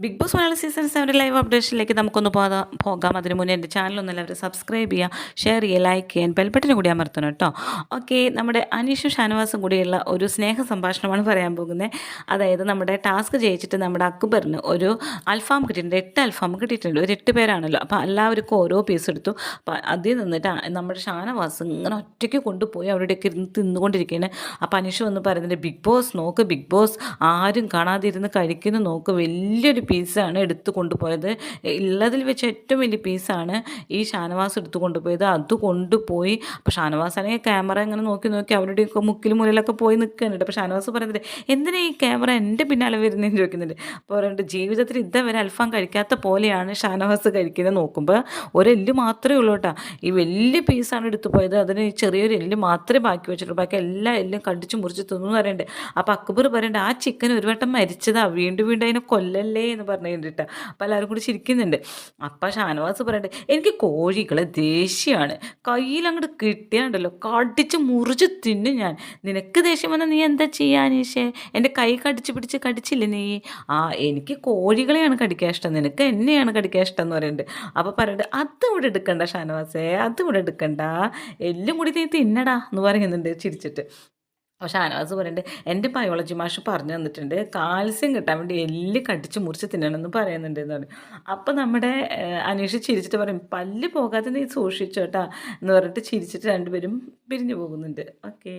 Big Boss Malayalam season സെവന്റെ live അപ്ഡേഷനിലേക്ക് നമുക്കൊന്ന് പോകാം പോകാം. അതിന് മുന്നേ എന്റെ ചാനലൊന്നും എല്ലാവരും സബ്സ്ക്രൈബ് ചെയ്യുക ഷെയർ ചെയ്യുക ലൈക്ക് ചെയ്യാൻ ബെൽബട്ടനും കൂടി അമർത്തണം കേട്ടോ. ഓക്കെ നമ്മുടെ അനീഷും ഷാനവാസും കൂടിയുള്ള ഒരു സ്നേഹ സംഭാഷണമാണ് പറയാൻ പോകുന്നത് അതായത് നമ്മുടെ ടാസ്ക് ജയിച്ചിട്ട് നമ്മുടെ അക്ബറിന് ഒരു അൽഫാം കിട്ടിയിട്ടുണ്ട്. എട്ട് അൽഫാം കിട്ടിയിട്ടുണ്ട്. ഒരു എട്ട് പേരാണല്ലോ. അപ്പോൾ എല്ലാവർക്കും ഓരോ പീസ് എടുത്തു. അപ്പോൾ അതിൽ നിന്നിട്ട് നമ്മുടെ ഷാനവാസ് ഇങ്ങനെ ഒറ്റയ്ക്ക് കൊണ്ടുപോയി അവിടെയൊക്കെ ഇരുന്ന് തിന്നുകൊണ്ടിരിക്കുകയാണ്. അപ്പോൾ അനീഷ് വന്ന് പറയുന്നുണ്ട് ബിഗ് ബോസ് നോക്ക് ബിഗ് ബോസ് ആരും കാണാതിരുന്ന് കഴിക്കുന്നു നോക്ക്. വലിയൊരു പീസാണ് എടുത്തു കൊണ്ടുപോയത്. ഉള്ളതിൽ വെച്ച് ഏറ്റവും വലിയ പീസാണ് ഈ ഷാനവാസ് എടുത്തു കൊണ്ടുപോയത്. അത് കൊണ്ടുപോയി. അപ്പോൾ ഷാനവാസ് ആണെങ്കിൽ ക്യാമറ ഇങ്ങനെ നോക്കി നോക്കി അവരുടെ ഒക്കെ മുക്കിലും മുന്നിലൊക്കെ പോയി നിൽക്കുന്നുണ്ട് അപ്പോൾ ഷാനവാസ് പറയുന്നത് എന്തിനാ ഈ ക്യാമറ എന്റെ പിന്നാലെ വരുന്നതെന്ന് ചോദിക്കുന്നുണ്ട്? അപ്പോൾ പറയുന്നുണ്ട് ജീവിതത്തിൽ ഇതേവരെ അൽഫാം കഴിക്കാത്ത പോലെയാണ് ഷാനവാസ് കഴിക്കുന്നത് നോക്കുമ്പോൾ ഒരെല്ല് മാത്രമേ ഉള്ളൂ കേട്ടോ ഈ വലിയ പീസാണ് എടുത്തു പോയത്. അതിന് ചെറിയൊരു എല്ല് മാത്രമേ ബാക്കി വെച്ചിട്ടുള്ളൂ. ബാക്കി എല്ലാ എല്ലും കടിച്ച് മുറിച്ച് തിന്നു എന്ന് പറയുന്നുണ്ട് അപ്പോൾ അക്ബർ പറയണ്ട ആ ചിക്കൻ ഒരു വട്ടം മരിച്ചതാ. വീണ്ടും വീണ്ടും അതിനെ കൊല്ലല്ലേ എന്ന് പറഞ്ഞു കഴിഞ്ഞിട്ട് അപ്പോൾ എല്ലാവരും കൂടി ചിരിക്കുന്നുണ്ട്. അപ്പം ഷാനവാസ് പറയുന്നുണ്ട് എനിക്ക് കോഴികളെ ദേഷ്യമാണ് കയ്യിൽ അങ്ങോട്ട് കിട്ടിയാണ്ടല്ലോ. കടിച്ച് മുറിച്ച് തിന്നും ഞാൻ. നിനക്ക് ദേഷ്യം വന്നാൽ നീ എന്താ ചെയ്യാനീശേ എന്റെ കൈ കടിച്ച് പിടിച്ച് കടിച്ചില്ലേ നീ? ആ എനിക്ക് കോഴികളെയാണ് കടിക്കാൻ ഇഷ്ടം. നിനക്ക് എന്നെയാണ് കടിക്കാൻ ഇഷ്ടം എന്ന് പറയുന്നുണ്ട് അപ്പോൾ പറയണ്ട് അതും ഇവിടെ എടുക്കണ്ട ഷാനവാസേ. അതും ഇവിടെ എടുക്കണ്ട. എല്ലാം കൂടി നീ തിന്നടാ എന്ന് പറയുന്നുണ്ട് ചിരിച്ചിട്ട്. അപ്പോൾ ഷാനവാസ് പറയുന്നുണ്ട് എന്റെ ബയോളജി മാഷ് പറഞ്ഞു തന്നിട്ടുണ്ട് കാൽസ്യം കിട്ടാൻ വേണ്ടി എല്ല് കടിച്ച് മുറിച്ച് തിന്നണമെന്ന് പറയുന്നുണ്ട് എന്ന് പറഞ്ഞു. അപ്പോൾ നമ്മുടെ അനീഷ് ചിരിച്ചിട്ട് പറയും പല്ല് പോകാതെ നീ സൂക്ഷിച്ചോട്ടാ എന്ന് പറഞ്ഞിട്ട് ചിരിച്ചിട്ട് രണ്ടുപേരും പിരിഞ്ഞു പോകുന്നുണ്ട്. ഓക്കേ.